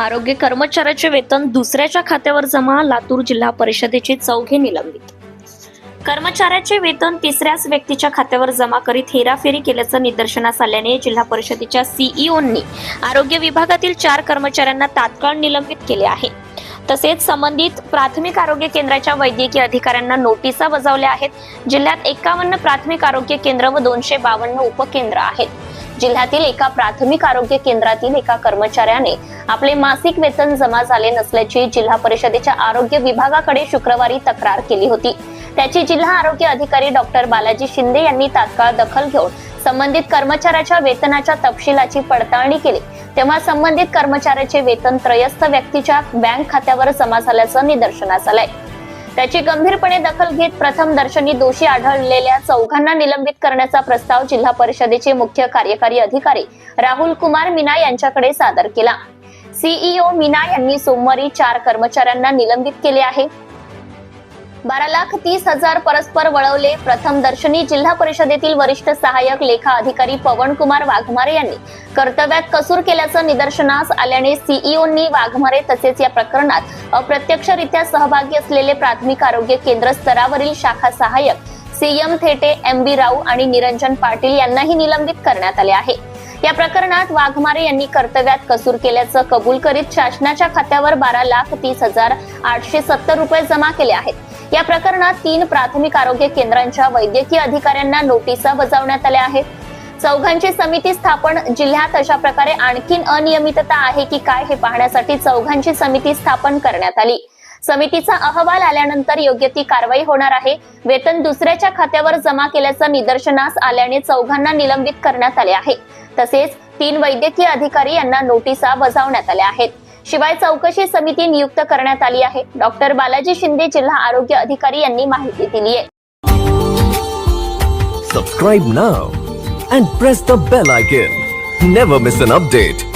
आरोग्य कर्मचाऱ्याचे वेतन दुसऱ्याच्या खात्यावर जमा लातूर जिल्हा परिषदेचे चौघे निलंबित. कर्मचाऱ्याचे वेतन तिसऱ्याच व्यक्तीच्या खात्यावर जमा करीत हेराफेरी केल्याचं निदर्शनास आल्याने जिल्हा परिषदेच्या सीईओंनी आरोग्य विभागातील चार कर्मचाऱ्यांना तात्काळ निलंबित केले आहे. तसेच संबंधित प्राथमिक आरोग्य केंद्राच्या वैद्यकीय अधिकाऱ्यांना नोटिसा बजावल्या आहेत. जिल्ह्यात एकावन्न प्राथमिक आरोग्य केंद्र व दोनशे बावन्न उपकेंद्र आहेत. जिल्ह्यातील एका प्राथमिक आरोग्य केंद्रातील एका कर्मचाऱ्याने आपले मासिक वेतन जमा झाले नसल्याची जिल्हा परिषदेच्या आरोग्य विभागाकडे शुक्रवारी तक्रार केली होती. त्याची जिल्हा आरोग्य अधिकारी डॉक्टर बालाजी शिंदे यांनी तात्काळ दखल घेऊन संबंधित कर्मचाऱ्याच्या वेतनाच्या तपशिलाची पडताळणी केली. तेव्हा संबंधित कर्मचाऱ्याचे वेतन त्रयस्थ व्यक्तीच्या बँक खात्यावर जमा झाल्याचं निदर्शनास आलंय. त्याची गंभीरपणे दखल घेत प्रथम दर्शनी दोषी आढळलेल्या चौघांना निलंबित करण्याचा प्रस्ताव जिल्हा परिषदेचे मुख्य कार्यकारी अधिकारी राहुल कुमार मीना यांच्याकडे सादर केला. सीईओ मीना यांनी सोमवारी चार कर्मचाऱ्यांना निलंबित केले आहे. बारा लाख तीस हजार परस्पर वळवले. प्रथम दर्शनी जिल्हा परिषदेतील वरिष्ठ सहाय्यक लेखा अधिकारी पवनकुमार वाघमारे यांनी कर्तव्यात कसूर केल्याचं निदर्शनास आल्याने सीईओनी वाघमारे तसेच या प्रकरणात अप्रत्यक्षरित्या सहभागी असलेले प्राथमिक आरोग्य केंद्र स्तरावरील शाखा सहाय्यक सीएम थेटे एम बी राव आणि निरंजन पाटील यांनाही निलंबित करण्यात आले आहे. या प्रकरणात वाघमारे यांनी कर्तव्यात कसूर केल्याचं कबूल करीत शासनाच्या खात्यावर बारा लाख तीस हजार आठशे सत्तर रुपये जमा केले आहेत. या प्रकरणात तीन प्राथमिक आरोग्य केंद्रांच्या वैद्यकीय अधिकाऱ्यांना नोटिसा बजावण्यात आल्या आहेत. चौघांची समिती स्थापन जिल्ह्यात अशा प्रकारे आणखीन अनियमितता आहे की काय हे पाहण्यासाठी चौघांची समिती स्थापन करण्यात आली. समितीचा अहवाल आल्यानंतर योग्य ती कारवाई होणार आहे. वेतन दुसऱ्याच्या खात्यावर जमा केल्याचं निदर्शनास आल्याने चौघांना निलंबित करण्यात आले आहे. तसेच तीन वैद्यकीय अधिकारी यांना नोटिसा बजावण्यात आल्या आहेत. शिवाय चौकशी समिती नियुक्त करण्यात आली आहे. डॉक्टर बालाजी शिंदे जिल्हा आरोग्य अधिकारी यांनी माहिती दिली आहे. Subscribe now and press the bell icon never miss an update